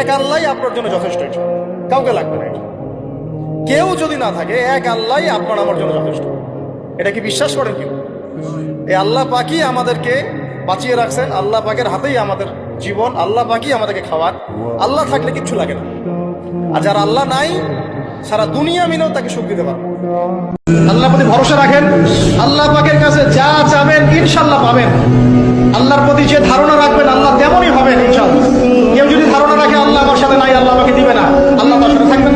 এক আল্লাহ আপনার জন্য যথেষ্ট। কাউকে লাগবে না। কেউ যদি না থাকে, এক আল্লাহ আপনার আমার জন্য যথেষ্ট। এটা কি বিশ্বাস করেন কি এই আল্লাহ পাকি আমাদেরকে বাঁচিয়ে রাখছেন, আল্লাহ পাকের হাতেই আমাদের জীবন, আল্লাহ পাকি আমাদেরকে খাওয়ার আল্লাহ থাকলে কিচ্ছু লাগে না। আর যার আল্লাহ নাই, সারা দুনিয়া মিলেও তাকে সুখ দিতে পারবে আল্লাহ প্রতি ভরসা রাখেন। আল্লাহ পাকের কাছে যা চাবেন ইনশাল্লাহ পাবেন। আল্লাহর প্রতি যে ধারণা আল্লাহ আমাকে দিবে না। আল্লাহ আমার সাথে থাকবেন।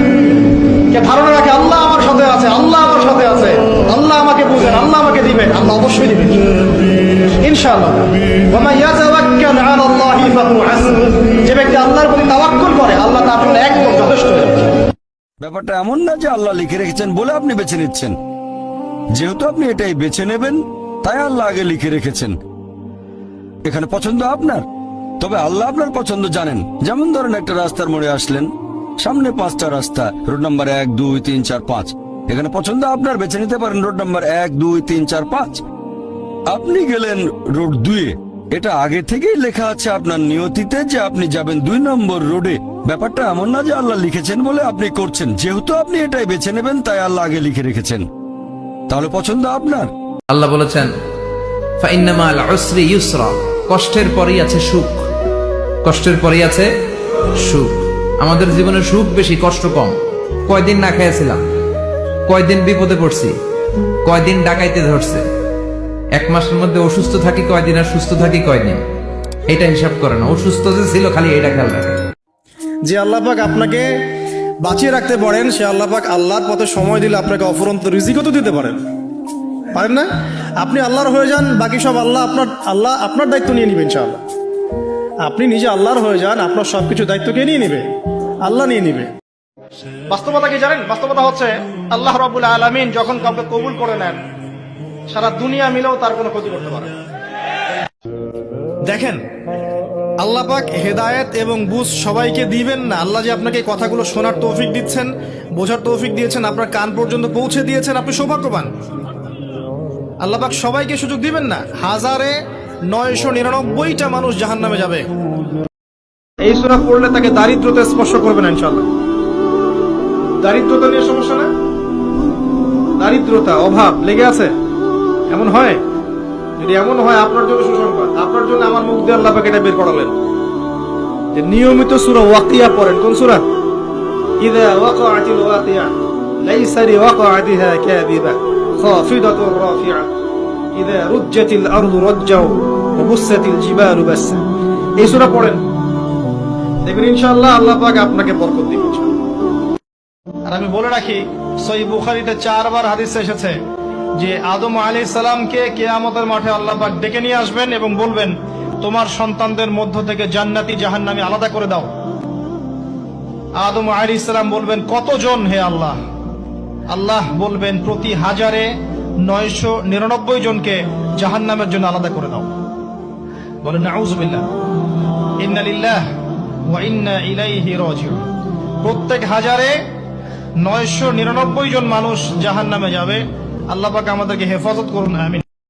কে ধারণা রাখে, আল্লাহ আমার সাথে আছে, আল্লাহ আমার সাথে আছে। আল্লাহ আমাকে বুঝেন, আল্লাহ আমাকে আল্লাহ অবশ্যই তাওয়াক্কুল করে, আল্লাহ তার ব্যাপারটা এমন না যে আল্লাহ লিখে রেখেছেন বলে আপনি বেছে নিচ্ছেন। যেহেতু আপনি এটাই বেছে নেবেন, তাই আল্লাহ আগে লিখে রেখেছেন। এখানে পছন্দ আপনার? তবে আল্লাহ আপনার পছন্দ জানেন। যেমন ধরেন একটা রাস্তার মোড়ে আসলেন। সামনে পাঁচটা রাস্তা, রোড নাম্বার এক, দুই, তিন, চার, পাঁচ। এখানে পছন্দ আপনার, বেছে নিতে পারেন রোড নাম্বার এক, দুই, তিন, চার, পাঁচ। আপনি গেলেন রোড দুয়ে এটা আগে থেকেই লেখা আছে আপনার নিয়তিতে যে আপনি যাবেন দুই নম্বর রোডে। ব্যাপারটা এমন না যে আল্লাহ লিখেছেন বলে আপনি করছেন। যেহেতু আপনি এটাই বেছে নেবেন, তাই আল্লাহ আগে লিখে রেখেছেন। তাহলে পছন্দ আপনার? আল্লাহ বলেছেন কষ্টের পরেই আছে সুখ। কষ্টের পরেই আছে সুখ। আমাদের জীবনে সুখ বেশি, কষ্ট কম। কয়দিন না খেয়েছিলাম কয়দিন বিপদে পড়ছি, কয়দিন ডাকাইতে ধরছে। এক মাসের মধ্যে অসুস্থ থাকি কয়দিন আর সুস্থ থাকি কয়দিন? এটা হিসাব করে না। অসুস্থ যে ছিল খালি এটা খেয়াল রাখে। যে আল্লাহ পাক আপনাকে বাঁচিয়ে রাখতে পারেন, সে আল্লাহ পাক আল্লাহর পথে সময় দিলে আপনাকে অফুরন্ত রিজিকও তো দিতে পারেন। পারেন না? আপনি আল্লাহর হয়ে যান, বাকি সব আল্লাহ আপনার আল্লাহ আপনার দায়িত্ব নিয়ে নেবেন ইনশাআল্লাহ। আপনি নিজে আল্লাহর হয়ে যান আপনার সব কিছু দায়িত্ব কে নিয়ে নেবে? আল্লাহ নিয়ে নেবে। বাস্তবতা কি জানেন? বাস্তবতা হচ্ছে আল্লাহ রাবুল আলমিন যখন কাউকে কবুল করে নেন সারা দুনিয়া মিলেও তার কোনো ক্ষতি করতে পারে না। দেখেন আল্লাহ পাক হেদায়েত এবং বুঝ সবাইকে দিবেন না। আল্লাহ যে আপনাকে কথাগুলো শোনার তৌফিক দিচ্ছেন বোঝার তৌফিক দিয়েছেন আপনার কান পর্যন্ত পৌঁছে দিয়েছেন আপনি সৌভাগ্যবান। আল্লাহ পাক সবাইকে সুযোগ দিবেন না। হাজারে নয়শো নিরানব্বইটা মানুষ জাহান নামে যাবে। এই সুরা পড়লে তাকে দারিদ্রতা স্পর্শ করবে না ইনশাল্লাহ দারিদ্রতা নিয়ে সমস্যা না? দারিদ্রতা, অভাব, লেগে আছে? এমন হয়? যদি এমন হয়, আপনার জন্য সুসংবাদ। আপনার জন্য আমার মুখ দিয়ে আল্লাহ এটা বের করালেন। যে নিয়মিত সূরা ওয়াকিয়া পড়েন, কোন সূরা? ইদা ওয়াকাআতিল ওয়াকিয়া, লাইসা লিওয়াকাআতিহা কাযিবা খাফিদাতুর রাফিআ। কেয়ামতের মাঠে আল্লাহ ডেকে নিয়ে আসবেন এবং বলবেন, তোমার সন্তানদের মধ্য থেকে জান্নাতি জাহান্নামি আলাদা করে দাও। আদম আলী সালাম বলবেন, কতজন হে আল্লাহ? আল্লাহ বলবেন, প্রতি হাজারে নয়শো নিরানব্বই জনকে জাহান্নামের জন্য আলাদা করে দাও। বলেন ইন্না প্রত্যেক হাজারে নয়শো নিরানব্বই জন মানুষ জাহান নামে যাবে। আল্লাহ পাক আমাদেরকে হেফাজত করুন, আমিন।